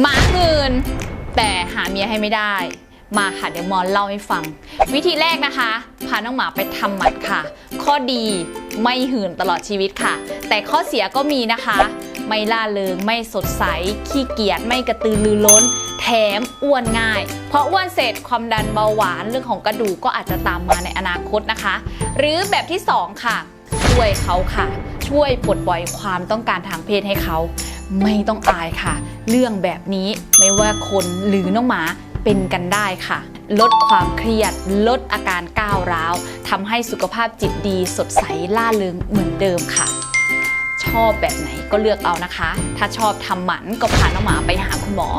หมาหืนแต่หาเมียให้ไม่ได้ มาค่ะเดี๋ยวมอนเล่าให้ฟัง วิธีแรกนะคะ พาน้องหมาไปทำหมันค่ะ ข้อดีไม่หื่นตลอดชีวิตค่ะ แต่ข้อเสียก็มีนะคะ ไม่ล่าเริงไม่สดใส ขี้เกียจไม่กระตือรือร้น แถมอ้วนง่าย เพราะอ้วนเสร็จความดันเบาหวานเรื่องของกระดูกก็อาจจะตามมาในอนาคตนะคะ หรือแบบที่สองค่ะ ช่วยเขาค่ะ ช่วยปลดปล่อยความต้องการทางเพศให้เขา ไม่ต้องอายค่ะ เรื่องแบบนี้ไม่ว่าคนหรือน้องหมาเป็นกันได้ค่ะ ลดความเครียด ลดอาการก้าวร้าวทำให้สุขภาพจิตดีสดใสล่าเริงเหมือนเดิมค่ะชอบแบบไหนก็เลือกเอานะคะ ถ้าชอบทำหมันก็พาน้องหมาไปหาคุณหมอ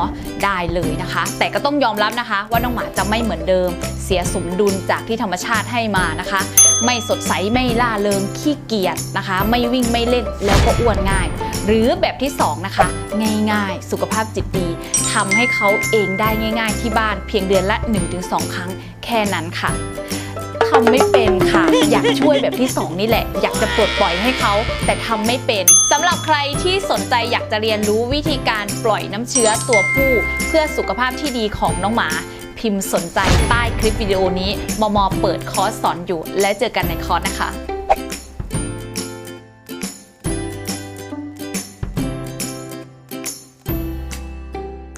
ได้เลยนะคะ แต่ก็ต้องยอมรับนะคะ ว่าน้องหมาจะไม่เหมือนเดิม เสียสมดุลจากที่ธรรมชาติให้มานะคะ ไม่สดใสไม่ล่าเริงขี้เกียจนะคะ ไม่วิ่งไม่เล่นแล้วก็อ้วนง่าย หรือแบบที่สองนะคะง่ายๆ สุขภาพจิตดีทำให้เขาเองได้ง่าย ๆ ที่บ้านเพียงเดือนละ 1-2 ครั้งแค่นั้นค่ะ ทำไม่เป็นค่ะ อยากช่วยแบบที่ 2 นี่แหละ อยากจะปลดปล่อยให้เขา แต่ทำไม่เป็นสำหรับใครที่สนใจอยากจะเรียนรู้วิธีการปล่อยน้ำเชื้อตัวผู้ เพื่อสุขภาพที่ดีของน้องหมา พิมพ์สนใจใต้คลิปวิดีโอนี้มอมอเปิดคอร์สสอนอยู่ และเจอกันในคอร์สนะคะ